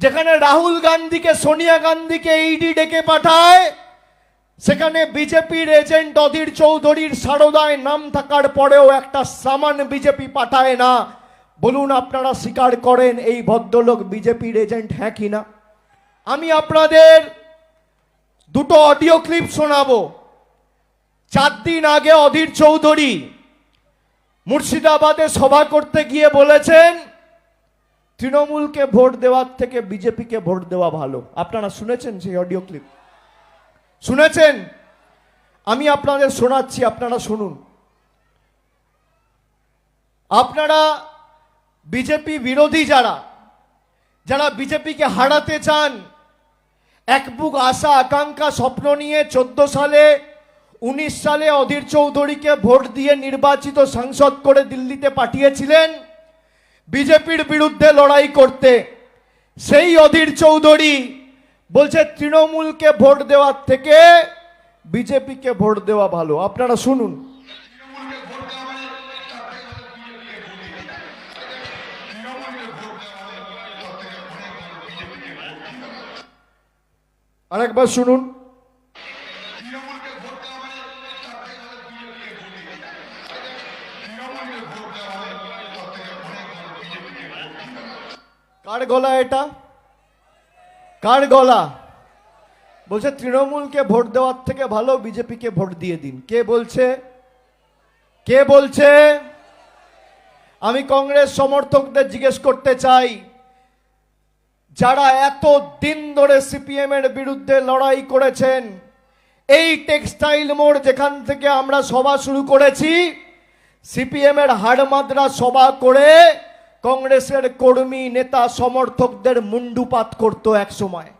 যেখানে রাহুল গান্ধীকে, সোনিয়া গান্ধীকে ইডি ডেকে পাঠায়, সেখানে বিজেপির এজেন্ট অধীর চৌধুরীর সারদায় নাম থাকার পরেও একটা সামান বিজেপি পাঠায় না। বলুন আপনারা স্বীকার করেন এই ভদ্রলোক বিজেপির এজেন্ট হ্যাঁ কি না? আমি আপনাদের দুটো অডিও ক্লিপ শোনাবো। চার দিন আগে অধীর চৌধুরী মুর্শিদাবাদে সভা করতে গিয়ে বলেছেন তৃণমূলকে ভোট দেওয়ার থেকে বিজেপিকে ভোট দেওয়া ভালো। আপনারা শুনেছেন সেই অডিও ক্লিপ? শুনেছেন? আমি আপনাদের শোনাচ্ছি, আপনারা শুনুন। আপনারা বিজেপি বিরোধী যারা যারা বিজেপিকে হারাতে চান, এক বুক আশা, আকাঙ্ক্ষা, স্বপ্ন নিয়ে চোদ্দ সালে, উনিশ সালে অধীর চৌধুরীকে ভোট দিয়ে নির্বাচিত সাংসদ করে দিল্লিতে পাঠিয়েছিলেন। বিজেপির বিরুদ্ধে লড়াই করতে। সেই অধীর চৌধুরী বলছে, তৃণমূলকে ভোট দেওয়ার থেকে বিজেপিকে ভোট দেওয়া ভালো। আপনারা শুনুন। আরেকবার শুনুন। কার গলা এটা? কার গলা? বলছে, তৃণমূলকে ভোট দেওয়ার থেকে ভালো, বিজেপিকে ভোট দিয়ে দিন। কে বলছে? কে বলছে? আমি কংগ্রেস সমর্থকদের জিজ্ঞেস করতে চাই, যারা এত দিন ধরে সিপিএম এর বিরুদ্ধে লড়াই করেছেন, এই টেক্সটাইল মোড় যেখান থেকে আমরা সভা শুরু করেছি, সিপিএম এর হাড়মাদ্রা সভা করে কংগ্রেসের কর্মী নেতা সমর্থকদের মুন্ডুপাত করত এক সময়।